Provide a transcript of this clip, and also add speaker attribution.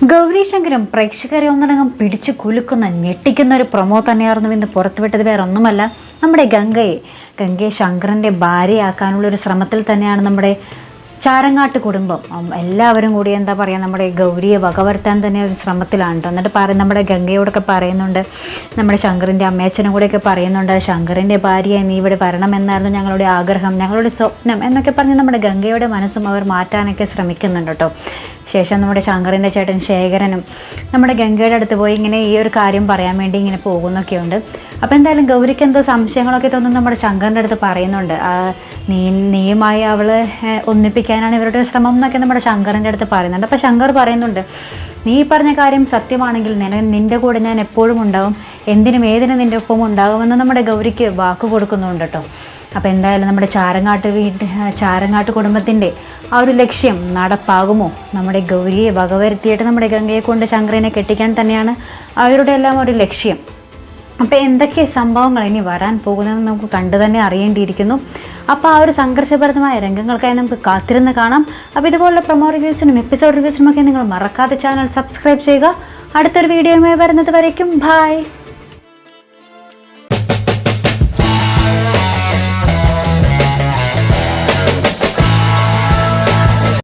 Speaker 1: ഗൗരീശങ്കരം പ്രേക്ഷകരെ ഒന്നടങ്കം പിടിച്ചു കുലുക്കുന്ന ഞെട്ടിക്കുന്ന ഒരു പ്രൊമോ തന്നെയായിരുന്നു ഇന്ന് പുറത്തുവിട്ടത്. വേറെ ഒന്നുമല്ല നമ്മുടെ ഗംഗയെ ഗംഗയെ ശങ്കറിന്റെ ഭാര്യയാക്കാനുള്ള ഒരു ശ്രമത്തിൽ തന്നെയാണ് നമ്മുടെ ചാരങ്ങാട്ട് കുടുംബം. എല്ലാവരും കൂടി എന്താ പറയുക നമ്മുടെ ഗൗരിയെ വകവരുത്താൻ തന്നെ ഒരു ശ്രമത്തിലാണ് കേട്ടോ എന്നിട്ട് പറയും നമ്മുടെ ഗംഗയോടൊക്കെ പറയുന്നുണ്ട് നമ്മുടെ ശങ്കറിന്റെ അമ്മയച്ഛനും കൂടെയൊക്കെ പറയുന്നുണ്ട് ശങ്കറിന്റെ ഭാര്യയെ നീ ഇവിടെ വരണമെന്നായിരുന്നു ഞങ്ങളുടെ ആഗ്രഹം ഞങ്ങളുടെ സ്വപ്നം എന്നൊക്കെ പറഞ്ഞ് നമ്മുടെ ഗംഗയുടെ മനസ്സും അവർ മാറ്റാനൊക്കെ ശ്രമിക്കുന്നുണ്ട് കേട്ടോ ശേഷം നമ്മുടെ ശങ്കറിന്റെ ചേട്ടൻ ശേഖരനും നമ്മുടെ ഗംഗയുടെ അടുത്ത് പോയി ഇങ്ങനെ ഈ ഒരു കാര്യം പറയാൻ വേണ്ടി ഇങ്ങനെ പോകുന്നൊക്കെയുണ്ട്. അപ്പോൾ എന്തായാലും ഗൗരിക്ക് എന്തോ സംശയങ്ങളൊക്കെ തോന്നുന്നു നമ്മുടെ ശങ്കറിന്റെ അടുത്ത് പറയുന്നുണ്ട്. നീ നീയുമായി അവളെ ഒന്നിപ്പിക്കാനാണ് ഇവരുടെ ശ്രമം എന്നൊക്കെ നമ്മുടെ ശങ്കറിന്റെ അടുത്ത് പറയുന്നുണ്ട്. അപ്പോൾ ശങ്കർ പറയുന്നുണ്ട് നീ പറഞ്ഞ കാര്യം സത്യമാണെങ്കിൽ നിന നിന്റെ കൂടെ ഞാൻ എപ്പോഴും ഉണ്ടാവും. എന്തിനും ഏതിനും നിന്റെ ഒപ്പം ഉണ്ടാകുമെന്ന് നമ്മുടെ ഗൗരിക്ക് വാക്ക് കൊടുക്കുന്നുണ്ട് കേട്ടോ അപ്പോൾ എന്തായാലും നമ്മുടെ ചാരങ്ങാട്ട് വീട്ട് ചാരങ്ങാട്ട് കുടുംബത്തിന്റെ ആ ഒരു ലക്ഷ്യം നടപ്പാകുമോ? നമ്മുടെ ഗൗരിയെ വകവരുത്തിയിട്ട് നമ്മുടെ ഗംഗയെ കൊണ്ട് ശങ്കറിനെ കെട്ടിക്കാൻ തന്നെയാണ് അവരുടെ എല്ലാം ഒരു ലക്ഷ്യം. അപ്പോൾ എന്തൊക്കെ സംഭവങ്ങൾ ഇനി വരാൻ പോകുന്നതെന്ന് നമുക്ക് കണ്ടു തന്നെ അറിയേണ്ടിയിരിക്കുന്നു. അപ്പോൾ ആ ഒരു സംഘർഷഭരിതമായ രംഗങ്ങൾക്കായി നമുക്ക് കാത്തിരുന്ന് കാണാം. അപ്പോൾ ഇതുപോലുള്ള പ്രൊമോ റിവ്യൂസിനും എപ്പിസോഡ് റിവ്യൂസിനും ഒക്കെ നിങ്ങൾ മറക്കാതെ ചാനൽ സബ്സ്ക്രൈബ് ചെയ്യുക. അടുത്തൊരു വീഡിയോയുമായി വരുന്നത് വരയ്ക്കും. ബായ്